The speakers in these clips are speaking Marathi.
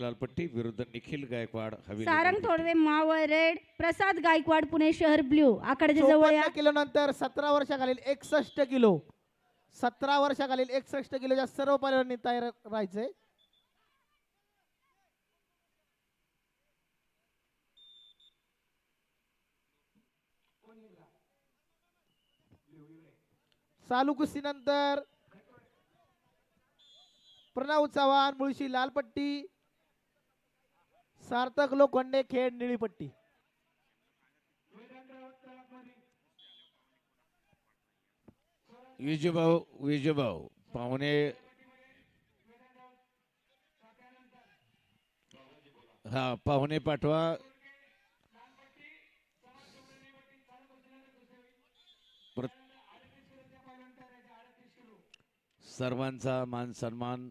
लालपट्टी विरुद्ध निखिल गायकवाड हवी सारंग थोडवे मावळ रेड प्रसाद गायकवाड पुणे शहर ब्ल्यू आखाड्याच्या जवळ या चोपन्न किलो नंतर सतरा वर्षाखालील एकसष्ट किलो. सतरा वर्षाखालील एकसष्ट किलोच्या सर्व पैलवानांनी तयार राहायचंय चालू कुस्तीनंतर प्रणव चव्हाण मुळशी लालपट्टी सार्थक लोखंडे खेड निळीपट्टी. विजूभाऊ विजूभाऊ पाहुणे. हा पाहुणे पाठवा. सर्वांचा मान सन्मान.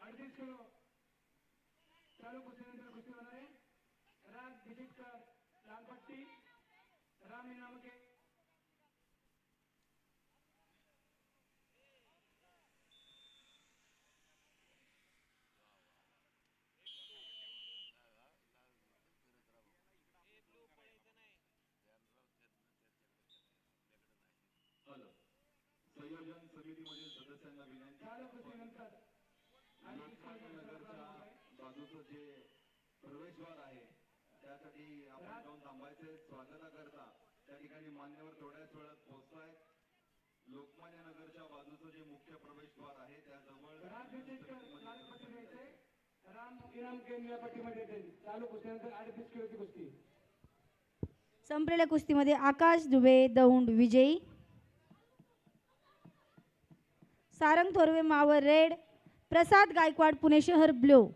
अडतीस किलो चालू कुस्तीनंतर कुस्ती होणार आहे. राज बिजिटकर लालपट्टी राम इनामके सदस्यांना विनंती नगरच्या बाजूचं जे प्रवेशद्वार आहे त्यासाठी आपण जाऊन थांबायचे स्वागताकरता त्या ठिकाणी मान्यवर थोड्याच वेळात पोहोचतायत. लोकमान्य नगरच्या बाजूचं जे मुख्य प्रवेशद्वार आहे राम चालू कुस्तीनंतर किलोची कुस्ती. संपलेल्या कुस्तीमध्ये आकाश दुबे दौंड विजयी. सारंग थोरवे मावळ रेड प्रसाद गायकवाड पुणे शहर ब्ल्यू.